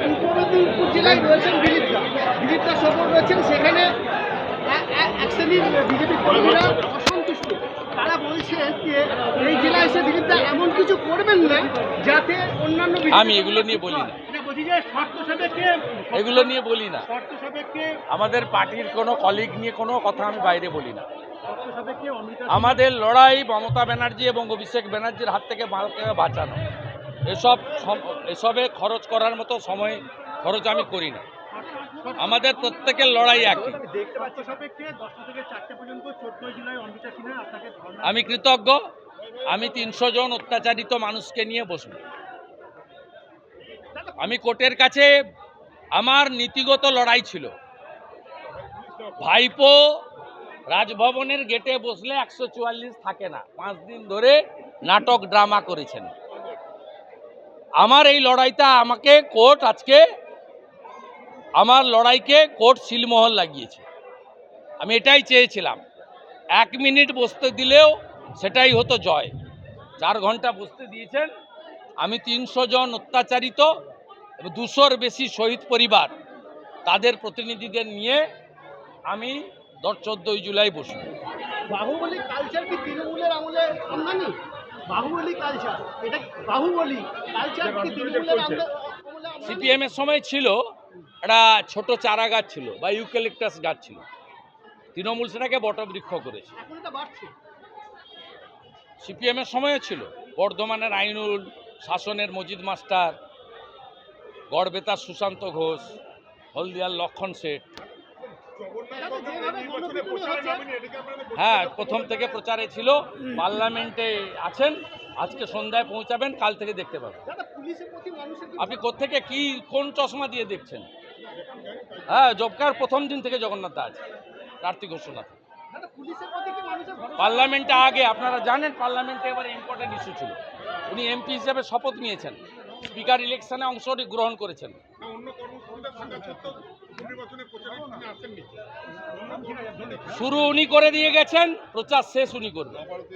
পূর্ব মেদিনীপুর জেলায় রয়েছেন দিলীপদা দিলীপদা সফর রয়েছেন। সেখানে এক শ্রেণির বিজেপি কর্মীরা অসন্তুষ্ট। তারা বলছেন যে এই এসে দিলীপদা এমন কিছু করবেন না যাতে অন্যান্য আমি এগুলো নিয়ে বলি না। এগুলো নিয়ে বলি না। আমাদের পার্টির কোনো কলিগ নিয়ে কোনো কথা আমি বাইরে বলি না। আমাদের লড়াই মমতা ব্যানার্জি এবং অভিষেক ব্যানার্জির হাত থেকে মালকে বাঁচানো। এসব এসবে খরচ করার মতো সময় খরচ আমি করি না। আমাদের প্রত্যেকের লড়াই একই। আমি কৃতজ্ঞ। আমি তিনশো জন অত্যাচারিত মানুষকে নিয়ে বসব। আমি কোর্টের কাছে আমার নীতিগত লড়াই ছিল। ভাইপো রাজভবনের গেটে বসলে একশো চুয়াল্লিশ থাকে না। পাঁচ দিন ধরে নাটক ড্রামা করেছেন। আমার এই লড়াইটা আমাকে কোর্ট আজকে আমার লড়াইকে কোর্ট সিলমোহর লাগিয়েছে। আমি এটাই চেয়েছিলাম। এক মিনিট বসতে দিলেও সেটাই হতো জয়। চার ঘণ্টা বসতে দিয়েছেন। আমি তিনশো জন অত্যাচারিত এবং দুশোর বেশি শহীদ পরিবার তাদের প্রতিনিধিদের নিয়ে আমি দশ চোদ্দোই জুলাই বসব। বাহুবলী কালচার কি তৃণমূলের আমলে আমদানি? বাহুবলী কালচার এটা বাহুবলী? কালচার সিপিএমের সময় ছিল একটা ছোট চারা গাছ ছিল বা ইউক্যালিপটাস গাছ ছিল। তৃণমূল সেটাকে বটবৃক্ষ করেছে। সিপিএমের সময়ও ছিল। বর্ধমানের আইনুল শাসনের মজিদ মাস্টার গড়বেতার সুশান্ত ঘোষ হলদিয়ার লক্ষণ শেঠ। হ্যাঁ প্রথম থেকে প্রচারে ছিল পার্লামেন্টে আছেন আজকে সন্ধ্যায় পৌঁছাবেন কাল থেকে দেখতে পাবেন। আপনি কোত্থেকে কি কোন চশমা দিয়ে দেখছেন? হ্যাঁ জবকার প্রথম দিন থেকে জগন্নাথ আছে কার্তিক ঘোষণা পার্লামেন্টে আগে আপনারা জানেন পার্লামেন্টে এবার ইম্পর্টেন্ট ইস্যু ছিল। উনি এমপি হিসেবে শপথ নিয়েছেন। স্পিকার ইলেকশনে অংশ গ্রহণ করেছেন। শুরু উনি করে দিয়ে গেছেন প্রচার শেষ উনি করবেন।